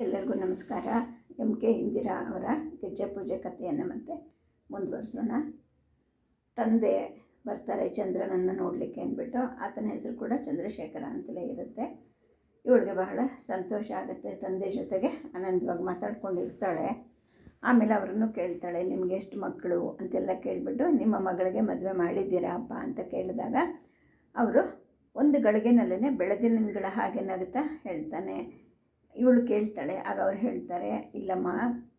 ಎಲ್ಲರಿಗೂ ನಮಸ್ಕಾರ. M K Indira ಅವರ ಗೆಜ್ಜೆ ಪೂಜೆ ಕಥೆಯನ್ನು ಮತ್ತೆ ಮುಂದುವರಿಸೋಣ. ತಂದೆ ಬರ್ತಾರೆ ಚಂದ್ರನನ್ನು ನೋಡಲಿಕ್ಕೆ ಅಂದ್ಬಿಟ್ಟು, ಆತನ ಹೆಸರು ಕೂಡ ಚಂದ್ರಶೇಖರ ಅಂತಲೇ ಇರುತ್ತೆ. ಇವಳಿಗೆ ಬಹಳ ಸಂತೋಷ ಆಗುತ್ತೆ. ತಂದೆ ಜೊತೆಗೆ ಆನಂದವಾಗಿ ಮಾತಾಡ್ಕೊಂಡಿರ್ತಾಳೆ. ಆಮೇಲೆ ಅವರನ್ನು ಕೇಳ್ತಾಳೆ, ನಿಮಗೆ ಎಷ್ಟು ಮಕ್ಕಳು? ಅಂತೆಲ್ಲ ಕೇಳಿಬಿಟ್ಟು, ನಿಮ್ಮ ಮಗಳಿಗೆ ಮದುವೆ ಮಾಡಿದ್ದೀರಾ ಅಪ್ಪ? ಅಂತ ಕೇಳಿದಾಗ ಅವರು, ಒಂದು ಗಳಿಗೆನಲ್ಲೇ ಬೆಳೆದಿನಗಳ ಹಾಗೆ ನಗುತ್ತಾ ಹೇಳ್ತಾನೆ. ಇವಳು ಕೇಳ್ತಾಳೆ, ಆಗ ಅವ್ರು ಹೇಳ್ತಾರೆ, ಇಲ್ಲಮ್ಮ,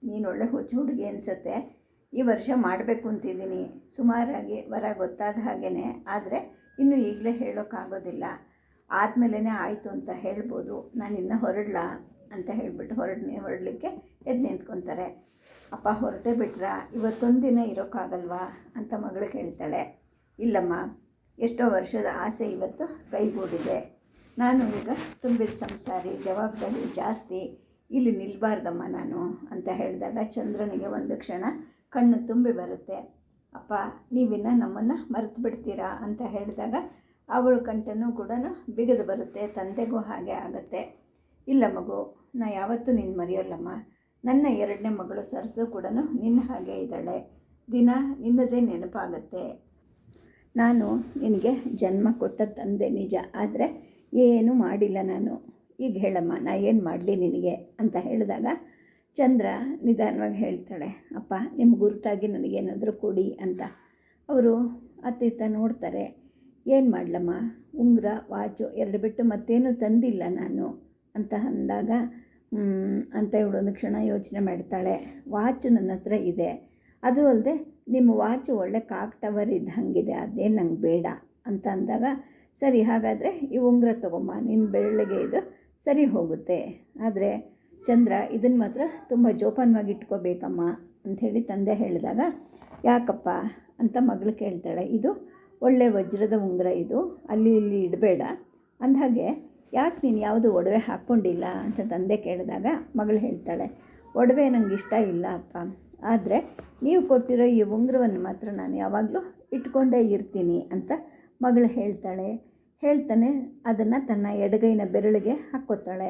ನೀನು ಒಳ್ಳೆ ಹುಚ್ಚು ಹುಡುಗಿ ಅನಿಸುತ್ತೆ. ಈ ವರ್ಷ ಮಾಡಬೇಕು ಅಂತಿದ್ದೀನಿ. ಸುಮಾರಾಗಿ ವರ ಗೊತ್ತಾದ ಹಾಗೇ ಆದರೆ ಇನ್ನು ಈಗಲೇ ಹೇಳೋಕ್ಕಾಗೋದಿಲ್ಲ ಆದಮೇಲೆ ಆಯಿತು ಅಂತ ಹೇಳ್ಬೋದು. ನಾನು ಇನ್ನೂ ಹೊರಡ್ಲಾ? ಅಂತ ಹೇಳಿಬಿಟ್ಟು ಹೊರಡ್ ಹೊರಡಲಿಕ್ಕೆ ಎದ್ದು ನಿಂತ್ಕೊತಾರೆ. ಅಪ್ಪ, ಹೊರಟೇ ಬಿಟ್ರಾ? ಇವತ್ತೊಂದು ದಿನ ಇರೋಕ್ಕಾಗಲ್ವಾ ಅಂತ ಮಗಳು ಕೇಳ್ತಾಳೆ. ಇಲ್ಲಮ್ಮ, ಎಷ್ಟೋ ವರ್ಷದ ಆಸೆ ಇವತ್ತು ಕೈಗೂಡಿದೆ. ನಾನು ಈಗ ತುಂಬಿದ ಸಂಸಾರಿ, ಜವಾಬ್ದಾರಿ ಜಾಸ್ತಿ, ಇಲ್ಲಿ ನಿಲ್ಬಾರ್ದಮ್ಮ ನಾನು ಅಂತ ಹೇಳಿದಾಗ ಚಂದ್ರನಿಗೆ ಒಂದು ಕ್ಷಣ ಕಣ್ಣು ತುಂಬಿ ಬರುತ್ತೆ. ಅಪ್ಪ, ನೀವಿನ್ನ ನಮ್ಮನ್ನು ಮರೆತು ಬಿಡ್ತೀರಾ ಅಂತ ಹೇಳಿದಾಗ ಅವಳ ಕಂಠನೂ ಕೂಡ ಬಿಗಿದು ಬರುತ್ತೆ, ತಂದೆಗೂ ಹಾಗೆ ಆಗುತ್ತೆ. ಇಲ್ಲ ಮಗು, ನಾ ಯಾವತ್ತೂ ನಿನ್ನ ಮರೆಯೋಲ್ಲಮ್ಮ. ನನ್ನ ಎರಡನೇ ಮಗಳು ಸರಸು ಕೂಡ ನಿನ್ನ ಹಾಗೆ ಇದ್ದಾಳೆ. ದಿನ ನಿನ್ನದೇ ನೆನಪಾಗತ್ತೆ. ನಾನು ನಿನಗೆ ಜನ್ಮ ಕೊಟ್ಟ ತಂದೆ ನಿಜ, ಆದರೆ ಏನೂ ಮಾಡಿಲ್ಲ ನಾನು. ಈಗ ಹೇಳಮ್ಮ, ನಾ ಏನು ಮಾಡಲಿ ನಿನಗೆ? ಅಂತ ಹೇಳಿದಾಗ ಚಂದ್ರ ನಿಧಾನವಾಗಿ ಹೇಳ್ತಾಳೆ, ಅಪ್ಪ ನಿಮ್ಮ ಗುರುತಾಗಿ ನನಗೇನಾದರೂ ಕೊಡಿ ಅಂತ. ಅವರು ಅತ್ತಿತ್ತ ನೋಡ್ತಾರೆ, ಏನು ಮಾಡಲಮ್ಮ? ಉಂಗುರ, ವಾಚು ಎರಡು ಬಿಟ್ಟು ಮತ್ತೇನು ತಂದಿಲ್ಲ ನಾನು ಅಂತ ಅಂದಾಗ ಅಂತ ಇವಳು ಒಂದು ಕ್ಷಣ ಯೋಚನೆ ಮಾಡ್ತಾಳೆ, ವಾಚು ನನ್ನ ಹತ್ರ ಇದೆ. ಅದು ಅಲ್ಲದೆ ನಿಮ್ಮ ವಾಚು ಒಳ್ಳೆ ಕಾಕ್ ಟವರ್ ಇದ್ದಂಗಿದೆ, ಅದೇನು ನಂಗೆ ಬೇಡ ಅಂತ ಅಂದಾಗ ಸರಿ, ಹಾಗಾದರೆ ಈ ಉಂಗುರ ತಗೊಮ್ಮ ನಿನ್ನ ಬೆರಳಿಗೆ ಇದು ಸರಿ ಹೋಗುತ್ತೆ. ಆದರೆ ಚಂದ್ರ ಇದನ್ನು ಮಾತ್ರ ತುಂಬ ಜೋಪಾನವಾಗಿ ಇಟ್ಕೋಬೇಕಮ್ಮ ಅಂಥೇಳಿ ತಂದೆ ಹೇಳಿದಾಗ, ಯಾಕಪ್ಪ? ಅಂತ ಮಗಳು ಕೇಳ್ತಾಳೆ. ಇದು ಒಳ್ಳೆ ವಜ್ರದ ಉಂಗುರ ಇದು, ಅಲ್ಲಿ ಇಲ್ಲಿ ಇಡಬೇಡ. ಅಂದಹಾಗೆ ಯಾಕೆ ನೀನು ಯಾವುದು ಒಡವೆ ಹಾಕ್ಕೊಂಡಿಲ್ಲ? ಅಂತ ತಂದೆ ಕೇಳಿದಾಗ ಮಗಳು ಹೇಳ್ತಾಳೆ, ಒಡವೆ ನನಗೆ ಇಷ್ಟ ಇಲ್ಲ ಅಪ್ಪ. ಆದರೆ ನೀವು ಕೊಟ್ಟಿರೋ ಈ ಉಂಗುರವನ್ನು ಮಾತ್ರ ನಾನು ಯಾವಾಗಲೂ ಇಟ್ಕೊಂಡೇ ಇರ್ತೀನಿ ಅಂತ ಮಗಳು ಹೇಳ್ತಾಳೆ, ಹೇಳ್ತಾನೆ ಅದನ್ನು ತನ್ನ ಎಡಗೈನ ಬೆರಳಿಗೆ ಹಾಕ್ಕೋತಾಳೆ.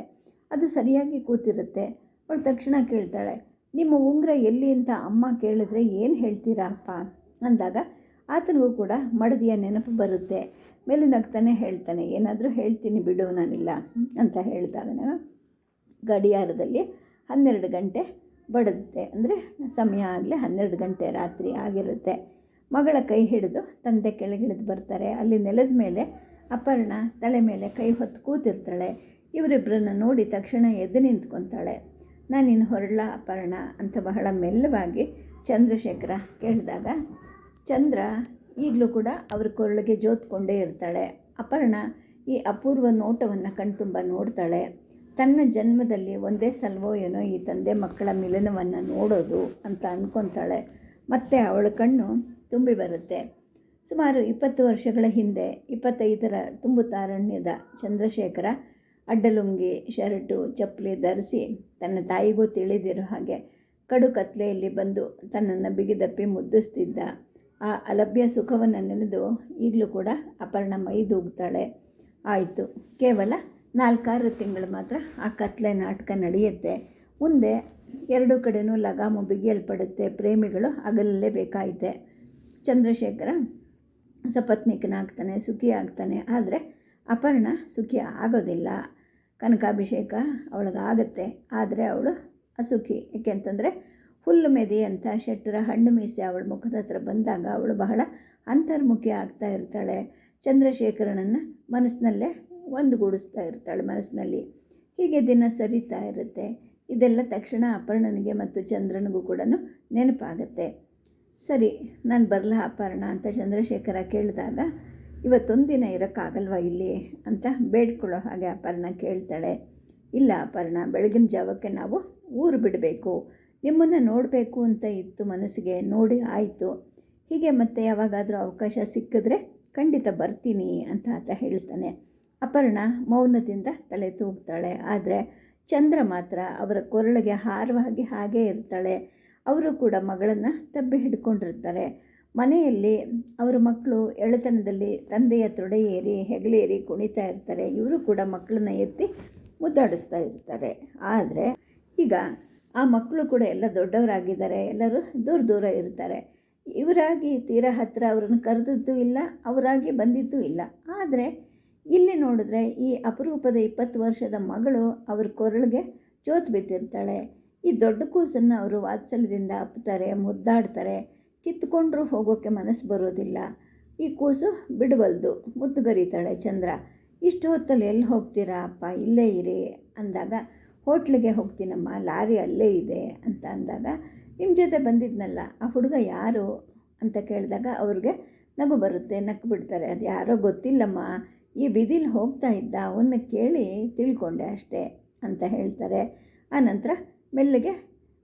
ಅದು ಸರಿಯಾಗಿ ಕೂತಿರುತ್ತೆ. ಅವಳು ತಕ್ಷಣ ಕೇಳ್ತಾಳೆ, ನಿಮ್ಮ ಉಂಗುರ ಎಲ್ಲಿ ಅಂತ ಅಮ್ಮ ಕೇಳಿದ್ರೆ ಏನು ಹೇಳ್ತೀರಾ ಅಪ್ಪ ಅಂದಾಗ, ಆತನಿಗೂ ಕೂಡ ಮಡದಿಯ ನೆನಪು ಬರುತ್ತೆ. ಮೇಲೆ ನಗ್ತಾನೆ ಹೇಳ್ತಾನೆ, ಏನಾದರೂ ಹೇಳ್ತೀನಿ ಬಿಡು ನಾನಿಲ್ಲ ಅಂತ ಹೇಳಿದಾಗ ಗಡಿಯಾರದಲ್ಲಿ ಹನ್ನೆರಡು ಗಂಟೆ ಬಡುತ್ತೆ ಅಂದರೆ ಸಮಯ ಆಗಲಿ ಹನ್ನೆರಡು ಗಂಟೆ ರಾತ್ರಿ ಆಗಿರುತ್ತೆ. ಮಗಳ ಕೈ ಹಿಡಿದು ತಂದೆ ಕೆಳಗಿಳಿದು ಬರ್ತಾರೆ. ಅಲ್ಲಿ ನೆಲದ ಮೇಲೆ ಅಪರ್ಣ ತಲೆ ಮೇಲೆ ಕೈ ಹೊತ್ತು ಕೂತಿರ್ತಾಳೆ. ಇವರಿಬ್ಬರನ್ನ ನೋಡಿ ತಕ್ಷಣ ಎದ್ದು ನಿಂತ್ಕೊತಾಳೆ. ನಾನಿನ್ನು ಹೊರಳ ಅಪರ್ಣ ಅಂತ ಬಹಳ ಮೆಲ್ಲವಾಗಿ ಚಂದ್ರಶೇಖರ ಕೇಳಿದಾಗ, ಚಂದ್ರ, ಈಗಲೂ ಕೂಡ ಅವ್ರ ಕೊರಳಿಗೆ ಜೋತ್ಕೊಂಡೇ ಇರ್ತಾಳೆ. ಅಪರ್ಣ ಈ ಅಪೂರ್ವ ನೋಟವನ್ನು ಕಣ್ತುಂಬ ನೋಡ್ತಾಳೆ. ತನ್ನ ಜನ್ಮದಲ್ಲಿ ಒಂದೇ ಸಲ್ವೋ ಏನೋ ಈ ತಂದೆ ಮಕ್ಕಳ ಮಿಲನವನ್ನು ನೋಡೋದು ಅಂತ ಅಂದ್ಕೊತಾಳೆ ಮತ್ತು ಅವಳ ಕಣ್ಣು ತುಂಬಿ ಬರುತ್ತೆ. ಸುಮಾರು ಇಪ್ಪತ್ತು ವರ್ಷಗಳ ಹಿಂದೆ ಇಪ್ಪತ್ತೈದರ ತುಂಬುತಾರಣ್ಯದ ಚಂದ್ರಶೇಖರ ಅಡ್ಡಲುಂಗಿ, ಶರ್ಟು, ಚಪ್ಪಲಿ ಧರಿಸಿ ತನ್ನ ತಾಯಿಗೂ ತಿಳಿದಿರೋ ಹಾಗೆ ಕಡು ಕತ್ಲೆಯಲ್ಲಿ ಬಂದು ತನ್ನನ್ನು ಬಿಗಿದಪ್ಪಿ ಮುದ್ದಿಸ್ತಿದ್ದ ಆ ಅಲಭ್ಯ ಸುಖವನ್ನು ನೆನೆದು ಈಗಲೂ ಕೂಡ ಅಪರ್ಣ ಮೈದೂಗ್ತಾಳೆ ಆಯಿತು, ಕೇವಲ ನಾಲ್ಕಾರು ತಿಂಗಳು ಮಾತ್ರ ಆ ಕತ್ಲೆ ನಾಟಕ ನಡೆಯುತ್ತೆ. ಮುಂದೆ ಎರಡೂ ಕಡೆಯೂ ಲಗಾಮು ಬಿಗಿಯಲ್ಪಡುತ್ತೆ, ಪ್ರೇಮಿಗಳು ಅಗಲಲ್ಲೇ ಬೇಕಾಯಿತೆ. ಚಂದ್ರಶೇಖರ ಸಪತ್ನಿಕನಾಗ್ತಾನೆ ಸುಖಿ ಆಗ್ತಾನೆ ಆದರೆ ಅಪರ್ಣ ಸುಖಿ ಆಗೋದಿಲ್ಲ. ಕನಕಾಭಿಷೇಕ ಅವಳಿಗಾಗತ್ತೆ. ಆದರೆ ಅವಳು ಅಸುಖಿ. ಏಕೆಂತಂದರೆ ಹುಲ್ಲು ಮೆದಿ ಅಂತ ಶೆಟ್ಟರ ಹಣ್ಣು ಮೀಸೆ ಅವಳ ಮುಖದ ಹತ್ರ ಬಂದಾಗ ಅವಳು ಬಹಳ ಅಂತರ್ಮುಖಿ ಆಗ್ತಾ ಇರ್ತಾಳೆ. ಚಂದ್ರಶೇಖರನನ್ನು ಮನಸ್ಸಿನಲ್ಲೇ ಒಂದುಗೂಡಿಸ್ತಾ ಇರ್ತಾಳೆ ಮನಸ್ಸಿನಲ್ಲಿ. ಹೀಗೆ ದಿನ ಸರಿತಾ ಇರುತ್ತೆ. ಇದೆಲ್ಲ ತಕ್ಷಣ ಅಪರ್ಣನಿಗೆ ಮತ್ತು ಚಂದ್ರನಿಗೂ ಕೂಡ ನೆನಪಾಗತ್ತೆ. ಸರಿ, ನಾನು ಬರಲ ಅಪರ್ಣ ಅಂತ ಚಂದ್ರಶೇಖರ ಕೇಳಿದಾಗ, ಇವತ್ತೊಂದು ದಿನ ಇರೋಕ್ಕಾಗಲ್ವಾ ಇಲ್ಲಿ? ಅಂತ ಬೇಡ್ಕೊಳ್ಳೋ ಹಾಗೆ ಅಪರ್ಣ ಕೇಳ್ತಾಳೆ. ಇಲ್ಲ ಅಪರ್ಣ, ಬೆಳಗಿನ ಜಾವಕ್ಕೆ ನಾವು ಊರು ಬಿಡಬೇಕು. ನಿಮ್ಮನ್ನು ನೋಡಬೇಕು ಅಂತ ಇತ್ತು ಮನಸ್ಸಿಗೆ, ನೋಡಿ ಆಯಿತು. ಹೀಗೆ ಮತ್ತೆ ಯಾವಾಗಾದರೂ ಅವಕಾಶ ಸಿಕ್ಕಿದ್ರೆ ಖಂಡಿತ ಬರ್ತೀನಿ ಅಂತ ಆತ ಹೇಳ್ತಾನೆ. ಅಪರ್ಣ ಮೌನದಿಂದ ತಲೆ ತೂಗ್ತಾಳೆ. ಆದರೆ ಚಂದ್ರ ಮಾತ್ರ ಅವರ ಕೊರಳಿಗೆ ಹಾರವಾಗಿ ಹಾಗೇ ಇರ್ತಾಳೆ. ಅವರು ಕೂಡ ಮಗಳನ್ನು ತಬ್ಬಿ ಹಿಡ್ಕೊಂಡಿರ್ತಾರೆ. ಮನೆಯಲ್ಲಿ ಅವರ ಮಕ್ಕಳು ಎಳೆತನದಲ್ಲಿ ತಂದೆಯ ತೊಡೆಯೇರಿ ಹೆಗಲೇರಿ ಕುಣಿತಾ ಇರ್ತಾರೆ. ಇವರು ಕೂಡ ಮಕ್ಕಳನ್ನ ಎತ್ತಿ ಮುದ್ದಾಡಿಸ್ತಾ ಇರ್ತಾರೆ. ಆದರೆ ಈಗ ಆ ಮಕ್ಕಳು ಕೂಡ ಎಲ್ಲ ದೊಡ್ಡವರಾಗಿದ್ದಾರೆ. ಎಲ್ಲರೂ ದೂರ ದೂರ ಇರ್ತಾರೆ. ಇವರಾಗಿ ತೀರ ಹತ್ತಿರ ಅವ್ರನ್ನ ಕರೆದದ್ದು ಇಲ್ಲ, ಅವರಾಗಿ ಬಂದಿದ್ದೂ ಇಲ್ಲ. ಆದರೆ ಇಲ್ಲಿ ನೋಡಿದ್ರೆ ಈ ಅಪರೂಪದ ಇಪ್ಪತ್ತು ವರ್ಷದ ಮಗಳು ಅವ್ರ ಕೊರಳಿಗೆ ಜೋತು ಬಿದ್ದಿರ್ತಾಳೆ. ಈ ದೊಡ್ಡ ಕೂಸನ್ನು ಅವರು ವಾತ್ಸಲ್ಯದಿಂದ ಅಪ್ತಾರೆ ಮುದ್ದಾಡ್ತಾರೆ ಕಿತ್ಕೊಂಡ್ರೂ ಹೋಗೋಕ್ಕೆ ಮನಸ್ಸು ಬರೋದಿಲ್ಲ. ಈ ಕೂಸು ಬಿಡಬಲ್ದು ಮುದ್ದುಗರಿತಾಳೆ, ಚಂದ್ರ, ಇಷ್ಟು ಹೊತ್ತಲ್ಲಿ ಎಲ್ಲಿ ಹೋಗ್ತೀರಾ ಅಪ್ಪ? ಇಲ್ಲೇ ಇರಿ. ಅಂದಾಗ, ಹೋಟ್ಲಿಗೆ ಹೋಗ್ತೀನಮ್ಮ, ಲಾರಿ ಅಲ್ಲೇ ಇದೆ. ಅಂತ ಅಂದಾಗ ನಿಮ್ಮ ಜೊತೆ ಬಂದಿದ್ನಲ್ಲ, ಆ ಹುಡುಗ ಯಾರು? ಅಂತ ಕೇಳಿದಾಗ, ಅವ್ರಿಗೆ ನಗು ಬರುತ್ತೆ, ನಕ್ಕು ಬಿಡ್ತಾರೆ. ಅದು ಯಾರೋ ಗೊತ್ತಿಲ್ಲಮ್ಮ, ಈ ಬಿದಿಲಿ ಹೋಗ್ತಾ ಇದ್ದ ಅವನ್ನ ಕೇಳಿ ತಿಳ್ಕೊಂಡೆ ಅಷ್ಟೇ. ಅಂತ ಹೇಳ್ತಾರೆ. ಆನಂತರ ಮೆಲ್ಲಿಗೆ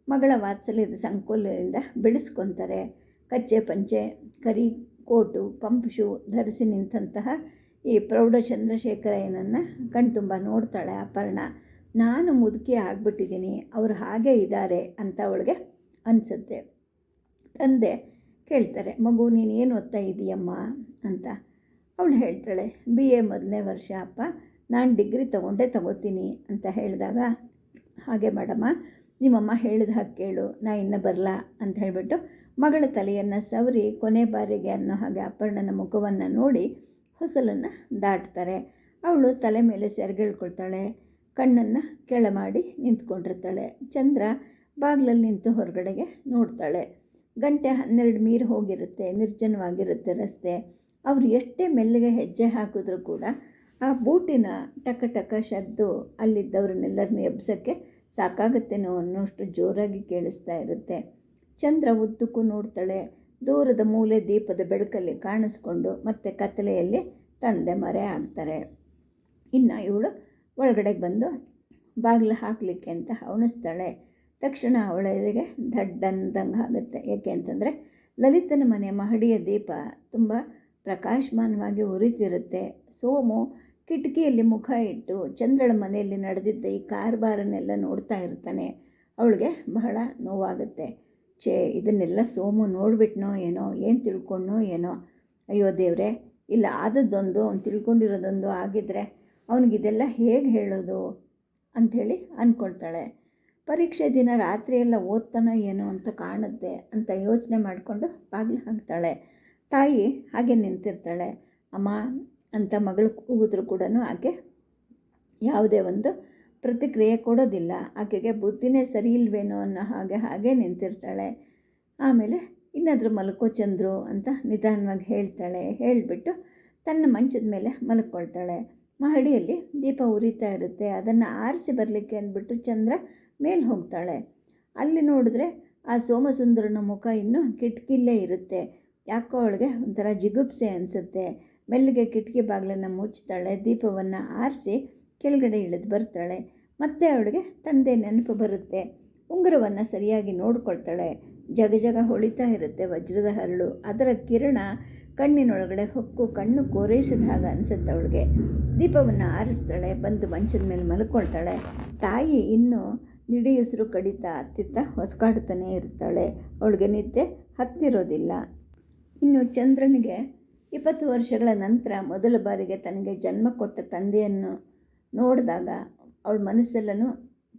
ಮಗಳ ವಾತ್ಸಲ್ಯದ ಸಂಕೋಲದಿಂದ ಬಿಡಿಸ್ಕೊತಾರೆ. ಕಚ್ಚೆ ಪಂಚೆ, ಕರಿ ಕೋಟು, ಪಂಪ್ ಶೂ ಧರಿಸಿ ನಿಂತಹ ಈ ಪ್ರೌಢ ಚಂದ್ರಶೇಖರಯ್ಯನನ್ನು ಕಣ್ತುಂಬ ನೋಡ್ತಾಳೆ ಅಪರ್ಣ ನಾನು ಮುದುಕಿ ಆಗಿಬಿಟ್ಟಿದ್ದೀನಿ, ಅವರು ಹಾಗೆ ಇದ್ದಾರೆ ಅಂತ ಅವಳಿಗೆ ಅನಿಸುತ್ತೆ. ತಂದೆ ಕೇಳ್ತಾರೆ, ಮಗು, ನೀನು ಏನು ಓದ್ತಾ ಇದೀಯಮ್ಮ? ಅಂತ. ಅವಳು ಹೇಳ್ತಾಳೆ, ಬಿ. ಎ. ಮೊದಲನೇ ವರ್ಷ, ಅಪ್ಪ. ನಾನು ಡಿಗ್ರಿ ತೊಗೊಂಡೇ ತಗೋತೀನಿ ಅಂತ ಹೇಳಿದಾಗ, ಹಾಗೆ ಮಾಡಮ್ಮ ನಿಮ್ಮಮ್ಮ ಹೇಳಿದ ಹಾಗೆ ಕೇಳು, ನಾ ಇನ್ನೂ ಬರಲ್ಲ ಅಂತ ಹೇಳಿಬಿಟ್ಟು ಮಗಳ ತಲೆಯನ್ನು ಸವರಿ ಕೊನೆ ಬಾರಿಗೆ ಅನ್ನೋ ಹಾಗೆ ಅಪರ್ಣನ ಮುಖವನ್ನು ನೋಡಿ ಹೊಸಲನ್ನು ದಾಟ್ತಾರೆ. ಅವಳು ತಲೆ ಮೇಲೆ ಸೆರಗಿಳ್ಕೊಳ್ತಾಳೆ, ಕಣ್ಣನ್ನು ಕೆಳ ಮಾಡಿ ನಿಂತ್ಕೊಂಡಿರ್ತಾಳೆ. ಚಂದ್ರ ಬಾಗಿಲಲ್ಲಿ ನಿಂತು ಹೊರಗಡೆಗೆ ನೋಡ್ತಾಳೆ. ಗಂಟೆ ಹನ್ನೆರಡು ಮೀರು ಹೋಗಿರುತ್ತೆ, ನಿರ್ಜನವಾಗಿರುತ್ತೆ ರಸ್ತೆ. ಅವರು ಎಷ್ಟೇ ಮೆಲ್ಲಿಗೆ ಹೆಜ್ಜೆ ಹಾಕಿದ್ರೂ ಕೂಡ ಆ ಬೂಟಿನ ಟಕ ಟಕ ಶಬ್ದು ಅಲ್ಲಿದ್ದವ್ರನ್ನೆಲ್ಲರನ್ನೂ ಎಬ್ಸೋಕ್ಕೆ ಸಾಕಾಗುತ್ತೇನೋ ಅನ್ನೋಷ್ಟು ಜೋರಾಗಿ ಕೇಳಿಸ್ತಾ ಇರುತ್ತೆ. ಚಂದ್ರ ಉದ್ದಕ್ಕೂ ನೋಡ್ತಾಳೆ. ದೂರದ ಮೂಲೆ ದೀಪದ ಬೆಳಕಲ್ಲಿ ಕಾಣಿಸ್ಕೊಂಡು ಮತ್ತೆ ಕತ್ತಲೆಯಲ್ಲಿ ತಂದೆ ಮರೆ ಆಗ್ತಾರೆ. ಇನ್ನು ಇವಳು ಒಳಗಡೆಗೆ ಬಂದು ಬಾಗಿಲು ಹಾಕಲಿಕ್ಕೆ ಅಂತ ಅವಣಿಸ್ತಾಳೆ. ತಕ್ಷಣ ಅವಳ ಎದೆಗೆ ದಡ್ಡಂದಂಗೆ ಆಗುತ್ತೆ. ಏಕೆ ಅಂತಂದರೆ ಲಲಿತನ ಮನೆ ಮಹಡಿಯ ದೀಪ ತುಂಬ ಪ್ರಕಾಶಮಾನವಾಗಿ ಉರಿತಿರುತ್ತೆ. ಸೋಮು ಕಿಟಕಿಯಲ್ಲಿ ಮುಖ ಇಟ್ಟು ಚಂದ್ರಳ ಮನೆಯಲ್ಲಿ ನಡೆದಿದ್ದ ಈ ಕಾರ್ಬಾರನ್ನೆಲ್ಲ ನೋಡ್ತಾ ಇರ್ತಾನೆ, ಅವಳಿಗೆ ಬಹಳ ನೋವಾಗುತ್ತೆ. ಛೇ, ಇದನ್ನೆಲ್ಲ ಸೋಮು ನೋಡ್ಬಿಟ್ನೋ ಏನೋ, ಏನು ತಿಳ್ಕೊಂಡೋ ಏನೋ? ಅಯ್ಯೋ ದೇವ್ರೆ, ಇಲ್ಲ ಆದದ್ದೊಂದು, ಅವ್ನು ತಿಳ್ಕೊಂಡಿರೋದೊಂದು ಆಗಿದ್ದರೆ ಅವನಿಗಿದೆಲ್ಲ ಹೇಗೆ ಹೇಳೋದು ಅಂಥೇಳಿ ಅಂದ್ಕೊಳ್ತಾಳೆ ಪರೀಕ್ಷೆ ದಿನ ರಾತ್ರಿಯೆಲ್ಲ ಓದ್ತಾನೋ ಏನೋ ಅಂತ ಕಾಣುತ್ತೆ ಅಂತ ಯೋಚನೆ ಮಾಡಿಕೊಂಡು ಬಾಗಿಲು ಹಾಕ್ತಾಳೆ. ತಾಯಿ ಹಾಗೆ ನಿಂತಿರ್ತಾಳೆ. ಅಮ್ಮ ಅಂತ ಮಗಳು ಕೂಗಿದ್ರು ಕೂಡ ಆಕೆ ಯಾವುದೇ ಒಂದು ಪ್ರತಿಕ್ರಿಯೆ ಕೊಡೋದಿಲ್ಲ. ಆಕೆಗೆ ಬುದ್ಧಿನೇ ಸರಿ ಇಲ್ವೇನೋ ಅನ್ನೋ ಹಾಗೆ ಹಾಗೆ ನಿಂತಿರ್ತಾಳೆ. ಆಮೇಲೆ ಇನ್ನಾದರೂ ಮಲ್ಕೋ ಚಂದ್ರು ಅಂತ ನಿಧಾನವಾಗಿ ಹೇಳ್ತಾಳೆ. ಹೇಳಿಬಿಟ್ಟು ತನ್ನ ಮಂಚದ ಮೇಲೆ ಮಲ್ಕೊಳ್ತಾಳೆ. ಮಹಡಿಯಲ್ಲಿ ದೀಪ ಉರಿತಾ ಇರುತ್ತೆ. ಅದನ್ನು ಆರಿಸಿ ಬರಲಿಕ್ಕೆ ಅಂದ್ಬಿಟ್ಟು ಚಂದ್ರ ಮೇಲೆ ಹೋಗ್ತಾಳೆ. ಅಲ್ಲಿ ನೋಡಿದ್ರೆ ಆ ಸೋಮಸುಂದರನ ಮುಖ ಇನ್ನೂ ಕಿಟಕಿಲ್ಲೇ ಇರುತ್ತೆ. ಯಾಕೋ ಅವಳಿಗೆ ಒಂಥರ ಜಿಗುಪ್ಸೆ ಅನಿಸುತ್ತೆ. ಮೆಲ್ಲಿಗೆ ಕಿಟಕಿ ಬಾಗಿಲನ್ನು ಮುಚ್ತಾಳೆ ದೀಪವನ್ನು ಆರಿಸಿ ಕೆಳಗಡೆ ಇಳಿದು ಬರ್ತಾಳೆ. ಮತ್ತೆ ಅವಳಿಗೆ ತಂದೆ ನೆನಪು ಬರುತ್ತೆ. ಉಂಗುರವನ್ನು ಸರಿಯಾಗಿ ನೋಡ್ಕೊಳ್ತಾಳೆ. ಜಗ ಜಗ ಹೊಳಿತಾ ಇರುತ್ತೆ ವಜ್ರದ ಹರಳು. ಅದರ ಕಿರಣ ಕಣ್ಣಿನೊಳಗಡೆ ಹೊಕ್ಕು ಕಣ್ಣು ಕೋರೈಸಿದ ಹಾಗೆ ಅನಿಸುತ್ತೆ ಅವಳಿಗೆ. ದೀಪವನ್ನು ಆರಿಸ್ತಾಳೆ. ಬಂದು ಮಂಚದ ಮೇಲೆ ಮಲ್ಕೊಳ್ತಾಳೆ. ತಾಯಿ ಇನ್ನೂ ನಿಡಿಯುಸಿರು ಕಡಿತಾ ಅತ್ತಿತ್ತ ಹೊಸ್ಕಾಡ್ತಾನೆ ಇರ್ತಾಳೆ. ಅವಳಿಗೆ ನಿದ್ದೆ ಹತ್ತಿರೋದಿಲ್ಲ. ಇನ್ನು ಚಂದ್ರನಿಗೆ ಇಪ್ಪತ್ತು ವರ್ಷಗಳ ನಂತರ ಮೊದಲ ಬಾರಿಗೆ ತನಗೆ ಜನ್ಮ ಕೊಟ್ಟ ತಂದೆಯನ್ನು ನೋಡಿದಾಗ ಅವಳ ಮನಸ್ಸೆಲ್ಲನೂ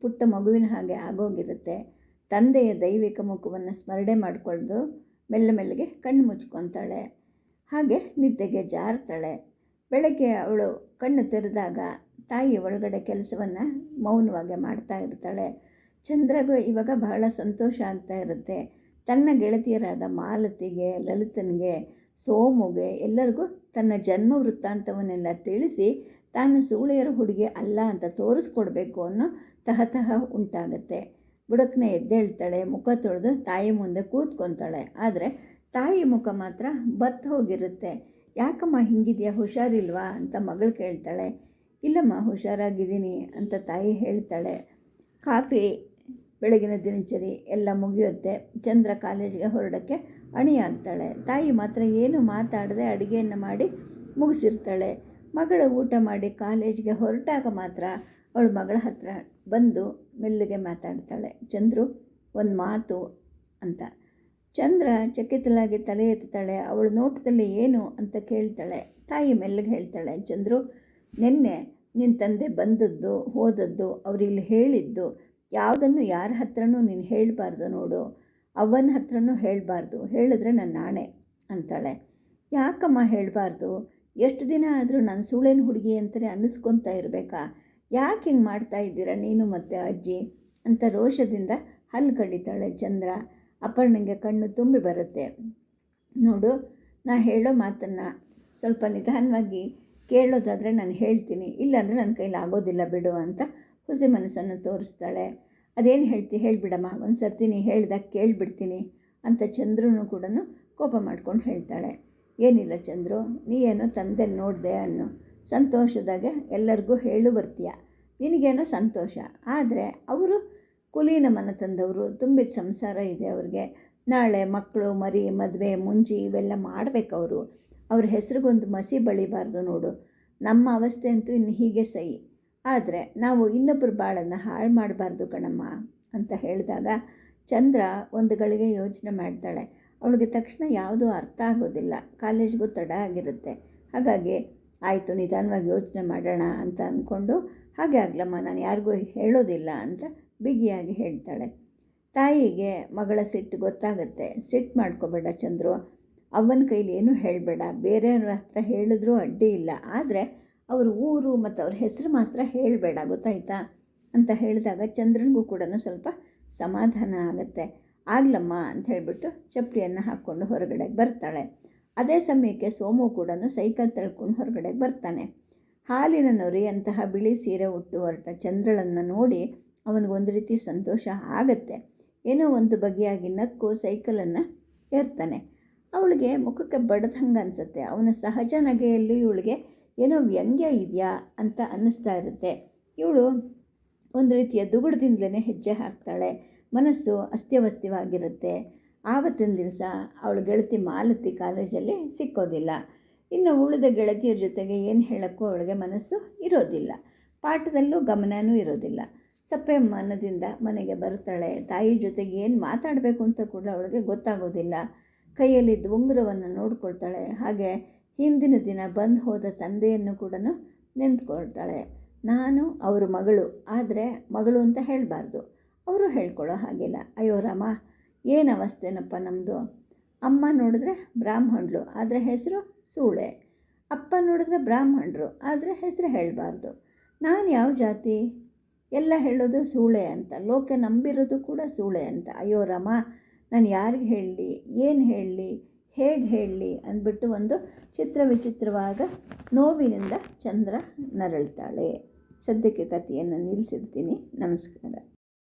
ಪುಟ್ಟ ಮಗುವಿನ ಹಾಗೆ ಆಗೋಗಿರುತ್ತೆ. ತಂದೆಯ ದೈವಿಕ ಮುಖವನ್ನು ಸ್ಮರಣೆ ಮಾಡಿಕೊಂಡು ಮೆಲ್ಲ ಮೆಲ್ಲಗೆ ಕಣ್ಣು ಮುಚ್ಕೊತಾಳೆ. ಹಾಗೆ ನಿದ್ದೆಗೆ ಜಾರ್ತಾಳೆ. ಬೆಳಗ್ಗೆ ಅವಳು ಕಣ್ಣು ತೆರೆದಾಗ ತಾಯಿ ಒಳಗಡೆ ಕೆಲಸವನ್ನು ಮೌನವಾಗಿ ಮಾಡ್ತಾ ಇರ್ತಾಳೆ. ಚಂದ್ರಗೂ ಇವಾಗ ಬಹಳ ಸಂತೋಷ ಆಗ್ತಾ ಇರುತ್ತೆ. ತನ್ನ ಗೆಳತಿಯರಾದ ಮಾಲತಿಗೆ, ಲಲಿತನಿಗೆ ಸೋಮುಗೆ ಎಲ್ಲರಿಗೂ ತನ್ನ ಜನ್ಮ ವೃತ್ತಾಂತವನ್ನೆಲ್ಲ ತಿಳಿಸಿ ತಾನು ಸೂಳೆಯರ ಹುಡುಗಿ ಅಲ್ಲ ಅಂತ ತೋರಿಸ್ಕೊಡ್ಬೇಕು ಅನ್ನೋ ತಹತಹ ಉಂಟಾಗತ್ತೆ. ಬುಡಕ್ನ ಎದ್ದೇಳ್ತಾಳೆ, ಮುಖ ತೊಳೆದು ತಾಯಿ ಮುಂದೆ ಕೂತ್ಕೊತಾಳೆ. ಆದರೆ ತಾಯಿ ಮುಖ ಮಾತ್ರ ಬತ್ತು ಹೋಗಿರುತ್ತೆ. ಯಾಕಮ್ಮ ಹಿಂಗಿದೆಯಾ, ಹುಷಾರಿಲ್ವಾ ಅಂತ ಮಗಳು ಕೇಳ್ತಾಳೆ. ಇಲ್ಲಮ್ಮ, ಹುಷಾರಾಗಿದ್ದೀನಿ ಅಂತ ತಾಯಿ ಹೇಳ್ತಾಳೆ. ಕಾಫಿ ಬೆಳಗಿನ ದಿನಚರಿ ಎಲ್ಲ ಮುಗಿಯುತ್ತೆ. ಚಂದ್ರ ಕಾಲೇಜಿಗೆ ಹೊರಡೋಕ್ಕೆ ಅಣಿಯಾಗ್ತಾಳೆ. ತಾಯಿ ಮಾತ್ರ ಏನು ಮಾತಾಡದೆ ಅಡುಗೆಯನ್ನು ಮಾಡಿ ಮುಗಿಸಿರ್ತಾಳೆ. ಮಗಳ ಊಟ ಮಾಡಿ ಕಾಲೇಜಿಗೆ ಹೊರಟಾಗ ಮಾತ್ರ ಅವಳು ಮಗಳ ಹತ್ರ ಬಂದು ಮೆಲ್ಲಗೆ ಮಾತಾಡ್ತಾಳೆ. ಚಂದ್ರು, ಒಂದು ಮಾತು ಅಂತ. ಚಂದ್ರ ಚಕಿತಲಾಗಿ ತಲೆ ಎತ್ತಾಳೆ ಅವಳ ನೋಟದಲ್ಲಿ ಏನು ಅಂತ ಕೇಳ್ತಾಳೆ. ತಾಯಿ ಮೆಲ್ಲಗೆ ಹೇಳ್ತಾಳೆ, ಚಂದ್ರು, ನಿನ್ನೆ ನಿನ್ನ ತಂದೆ ಬಂದದ್ದು, ಹೋದದ್ದು ಅವರಿಲ್ಲಿ ಹೇಳಿದ್ದು ಯಾವುದನ್ನು ಯಾರ ಹತ್ರನೂ ನೀನು ಹೇಳಬಾರ್ದು ನೋಡು, ಅವನ ಹತ್ರನೂ ಹೇಳಬಾರ್ದು, ಹೇಳಿದ್ರೆ ನನ್ನ ನಾಣೆ ಅಂತಾಳೆ. ಯಾಕಮ್ಮ ಹೇಳಬಾರ್ದು? ಎಷ್ಟು ದಿನ ಆದರೂ ನಾನು ಸೂಳೇನ ಹುಡುಗಿ ಅಂತಲೇ ಅನ್ನಿಸ್ಕೊತಾ ಇರಬೇಕಾ? ಯಾಕೆ ಹಿಂಗೆ ಮಾಡ್ತಾ ಇದ್ದೀರಾ ನೀನು ಮತ್ತು ಅಜ್ಜಿ? ಅಂತ ರೋಷದಿಂದ ಹಲ್ಲು ಕಡಿತಾಳೆ ಚಂದ್ರ. ಅಪರ್ಣಂಗೆ ಕಣ್ಣು ತುಂಬಿ ಬರುತ್ತೆ. ನೋಡು, ನಾ ಹೇಳೋ ಮಾತನ್ನು ಸ್ವಲ್ಪ ನಿಧಾನವಾಗಿ ಕೇಳೋದಾದರೆ ನಾನು ಹೇಳ್ತೀನಿ, ಇಲ್ಲಾಂದರೆ ನನ್ನ ಕೈಲಿ ಆಗೋದಿಲ್ಲ ಬಿಡು ಅಂತ ಹುಸಿ ಮನಸ್ಸನ್ನು ತೋರಿಸ್ತಾಳೆ. ಅದೇನು ಹೇಳ್ತಿ? ಹೇಳಿಬಿಡಮ್ಮ. ಒಂದು ಸರ್ತಿ ನೀ ಹೇಳ್ದಾಗ ಕೇಳಿಬಿಡ್ತೀನಿ ಅಂತ ಚಂದ್ರನು ಕೂಡ ಕೋಪ ಮಾಡ್ಕೊಂಡು ಹೇಳ್ತಾಳೆ. ಏನಿಲ್ಲ ಚಂದ್ರು, ನೀ ಏನೋ ತಂದೆ ನೋಡಿದೆ ಅನ್ನೋ. ಸಂತೋಷದಾಗ ಎಲ್ಲರಿಗೂ ಹೇಳು ಬರ್ತೀಯ. ನಿನಗೇನೋ ಸಂತೋಷ. ಆದರೆ ಅವರು ಕುಲೀನ ಮನ ತಂದವರು, ತುಂಬಿದ ಸಂಸಾರ ಇದೆ ಅವ್ರಿಗೆ. ನಾಳೆ ಮಕ್ಕಳು ಮರಿ, ಮದುವೆ, ಮುಂಜಿ ಇವೆಲ್ಲ ಮಾಡಬೇಕು ಅವರು. ಅವ್ರ ಹೆಸ್ರಿಗೊಂದು ಮಸಿ ಬಳಿಬಾರ್ದು ನೋಡು. ನಮ್ಮ ಅವಸ್ಥೆ ಅಂತೂ ಇನ್ನು ಹೀಗೆ ಸೈ ಆದರೆ ನಾವು ಇನ್ನೊಬ್ಬರ ಬಾಳನ್ನು ಹಾಳು ಮಾಡಬಾರ್ದು ಕಣಮ್ಮ ಅಂತ ಹೇಳಿದಾಗ ಚಂದ್ರ ಒಂದು ಗಳಿಗೆ ಯೋಚನೆ ಮಾಡ್ತಾಳೆ. ಅವಳಿಗೆ ತಕ್ಷಣ ಯಾವುದೂ ಅರ್ಥ ಆಗೋದಿಲ್ಲ. ಕಾಲೇಜ್ಗೂ ತಡ ಆಗಿರುತ್ತೆ. ಹಾಗಾಗಿ ಆಯಿತು, ನಿಧಾನವಾಗಿ ಯೋಚನೆ ಮಾಡೋಣ ಅಂತ ಅಂದ್ಕೊಂಡು ಹಾಗೆ ಆಗ್ಲಮ್ಮ, ನಾನು ಯಾರಿಗೂ ಹೇಳೋದಿಲ್ಲ ಅಂತ ಬಿಗಿಯಾಗಿ ಹೇಳ್ತಾಳೆ. ತಾಯಿಗೆ ಮಗಳ ಸಿಟ್ಟು ಗೊತ್ತಾಗುತ್ತೆ. ಸಿಟ್ಟು ಮಾಡ್ಕೋಬೇಡ ಚಂದ್ರು. ಅವನ ಕೈಲಿ ಏನೂ ಹೇಳಬೇಡ. ಬೇರೆಯವ್ರ ಹತ್ರ ಹೇಳಿದ್ರೂ ಅಡ್ಡಿ ಇಲ್ಲ. ಆದರೆ ಅವ್ರ ಊರು ಮತ್ತು ಅವ್ರ ಹೆಸರು ಮಾತ್ರ ಹೇಳಬೇಡ, ಗೊತ್ತಾಯ್ತಾ? ಅಂತ ಹೇಳಿದಾಗ ಚಂದ್ರನಿಗೂ ಕೂಡ ಸ್ವಲ್ಪ ಸಮಾಧಾನ ಆಗುತ್ತೆ. ಆಗ್ಲಮ್ಮ ಅಂತ ಹೇಳಿಬಿಟ್ಟು ಚಪ್ಪಲಿಯನ್ನು ಹಾಕ್ಕೊಂಡು ಹೊರಗಡೆ ಬರ್ತಾಳೆ. ಅದೇ ಸಮಯಕ್ಕೆ ಸೋಮು ಕೂಡ ಸೈಕಲ್ ತಳ್ಕೊಂಡು ಹೊರಗಡೆ ಬರ್ತಾನೆ. ಹಾಲಿನ ನೊರೆಯಂತಹ ಬಿಳಿ ಸೀರೆ ಉಟ್ಟು ಹೊರಟ ಚಂದ್ರಳನ್ನು ನೋಡಿ ಅವನಿಗೊಂದು ರೀತಿ ಸಂತೋಷ ಆಗತ್ತೆ. ಏನೋ ಒಂದು ಬಗೆಯಾಗಿ ನಕ್ಕು ಸೈಕಲನ್ನು ಏರ್ತಾನೆ. ಅವಳಿಗೆ ಮುಖಕ್ಕೆ ಬಡ್ದಂಗೆ ಅನಿಸುತ್ತೆ. ಅವನ ಸಹಜ ನಗೆಯಲ್ಲಿ ಇವಳಿಗೆ ಏನೋ ವ್ಯಂಗ್ಯ ಇದೆಯಾ ಅಂತ ಅನ್ನಿಸ್ತಾ ಇರುತ್ತೆ. ಇವಳು ಒಂದು ರೀತಿಯ ದುಗುಡದಿಂದಲೇ ಹೆಜ್ಜೆ ಹಾಕ್ತಾಳೆ. ಮನಸ್ಸು ಅಸ್ತ್ಯವಸ್ತ್ಯವಾಗಿರುತ್ತೆ. ಆವತ್ತಿನ ದಿವಸ ಅವಳ ಗೆಳತಿ ಮಾಲತಿ ಕಾಲೇಜಲ್ಲಿ ಸಿಕ್ಕೋದಿಲ್ಲ. ಇನ್ನು ಉಳಿದ ಗೆಳತಿಯರ ಜೊತೆಗೆ ಏನು ಹೇಳೋಕ್ಕೂ ಅವಳಿಗೆ ಮನಸ್ಸು ಇರೋದಿಲ್ಲ. ಪಾಠದಲ್ಲೂ ಗಮನವೂ ಇರೋದಿಲ್ಲ. ಸಪ್ಪೆ ಮನದಿಂದ ಮನೆಗೆ ಬರ್ತಾಳೆ. ತಾಯಿ ಜೊತೆಗೆ ಏನು ಮಾತಾಡಬೇಕು ಅಂತ ಕೂಡ ಅವಳಿಗೆ ಗೊತ್ತಾಗೋದಿಲ್ಲ. ಕೈಯಲ್ಲಿದ್ದ ಉಂಗುರವನ್ನು ನೋಡ್ಕೊಳ್ತಾಳೆ. ಹಾಗೆ ಹಿಂದಿನ ದಿನ ಬಂದು ಹೋದ ತಂದೆಯನ್ನು ಕೂಡ ನಿಂತ್ಕೊಳ್ತಾಳೆ ನಾನು ಅವ್ರ ಮಗಳು, ಆದರೆ ಮಗಳು ಅಂತ ಹೇಳಬಾರ್ದು. ಅವರು ಹೇಳ್ಕೊಳ್ಳೋ ಹಾಗಿಲ್ಲ. ಅಯ್ಯೋ ರಾಮ, ಏನು ಅವಸ್ಥೆನಪ್ಪ ನಮ್ಮದು ಅಮ್ಮ ನೋಡಿದ್ರೆ ಬ್ರಾಹ್ಮಣಳು, ಆದರೆ ಹೆಸರು ಸೂಳೆ. ಅಪ್ಪ ನೋಡಿದ್ರೆ ಬ್ರಾಹ್ಮಣರು, ಆದರೆ ಹೆಸರು ಹೇಳಬಾರ್ದು. ನಾನು ಯಾವ ಜಾತಿ? ಎಲ್ಲ ಹೇಳೋದು ಸೂಳೆ ಅಂತ. ಲೋಕ ನಂಬಿರೋದು ಕೂಡ ಸೂಳೆ ಅಂತ. ಅಯ್ಯೋ ರಮ, ನಾನು ಯಾರಿಗೆ ಹೇಳಲಿ? ಏನು ಹೇಳಲಿ? ಹೇಗೆ ಹೇಳಲಿ ಅಂದ್ಬಿಟ್ಟು ಒಂದು ಚಿತ್ರ ವಿಚಿತ್ರವಾಗ ನೋವಿನಿಂದ ಚಂದ್ರ ನರಳ್ತಾಳೆ. ಸದ್ಯಕ್ಕೆ ಕಥೆಯನ್ನು ನಿಲ್ಲಿಸಿರ್ತೀನಿ ನಮಸ್ಕಾರ.